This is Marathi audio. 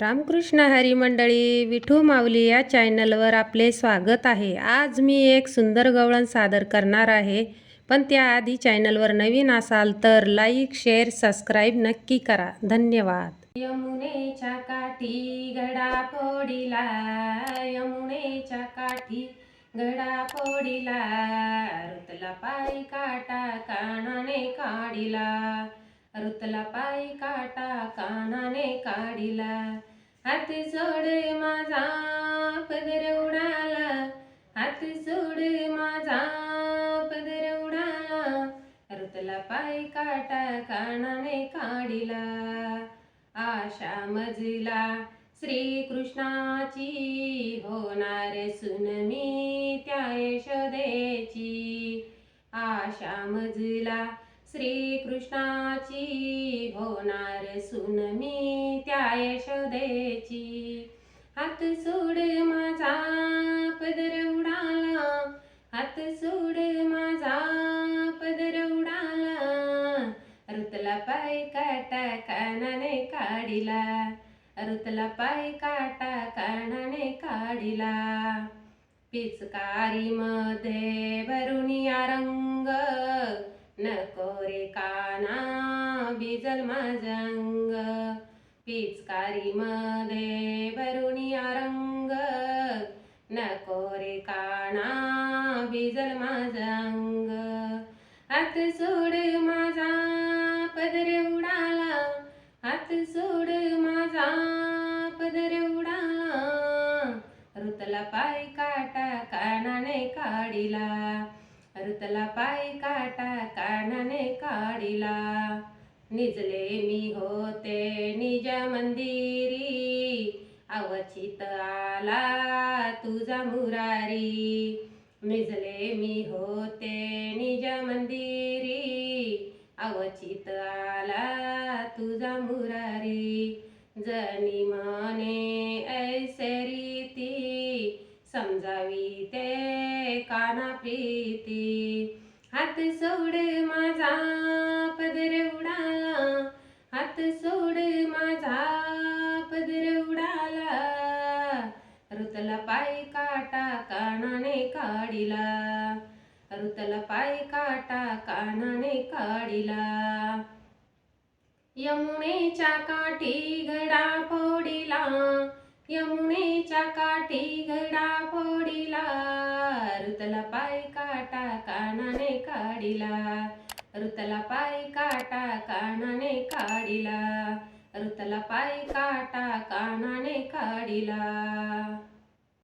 रामकृष्ण हरी मंडळी विठू माऊली या चॅनलवर आपले स्वागत आहे. आज मी एक सुंदर गवळण सादर करणार आहे. पण त्याआधी चॅनलवर नवीन असाल तर लाईक शेअर सबस्क्राईब नक्की करा. धन्यवाद. यमुनेच्या काठी गडा फोडीला यमुनेच्या काठी गडा फोडीला रुतला पायी काटा कानाने काढिला रुतला पायी काटा कानाने काढिला. हात सोडे माझा पदर उडाला. हात सोडे माझा पदर उडाला. रुतला पाय काटा कानाने काढिला. आशा मजला श्रीकृष्णाची. होणार सुन मी त्या यशोदेची. आशा मजला श्रीकृष्णाची होणार सुन मी त्या यशोदेची. हात सोड माझा पदर उडाला हात सोड माझा पदर उडाला. रुतला पाय काटा कानाने काढिला रुतला पाय काटा कानाने काढिला. पिचकारी मध्ये भरुनिया रंग बिजल माझंग पिचकारी मध्ये भरुनिया रंग नको रे काना बिजल माझंग हात सोड माझा पदर उडाला. हात सोड माझा पदर उडाला. रुतला पाय काटा कानाने काढिला. रुतला पाय काटा कानाने काढिला. निजले मी होते निज मंदिरी. अवचित आला तुझा मुरारी. निजले मी होते निज मंदिरी. अवचित आला तुझा मुरारी. जनी मने ऐसे रीती समजावी ते काना प्रीती. हात सोड माझा हात सोड माझा पदर उडाला. रुतला पाय काटा कानाने काढिला. रुतला पाय काटा कानाने काढिला. यमुनेच्या काठी घडा फोडिला. यमुनेच्या काठी घडा फोडिला. रुतला पाय काटा कानाने काढिला. ऋतला पाय काटा कानाने काढिला. ऋतला पाय काटा कानाने काढिला.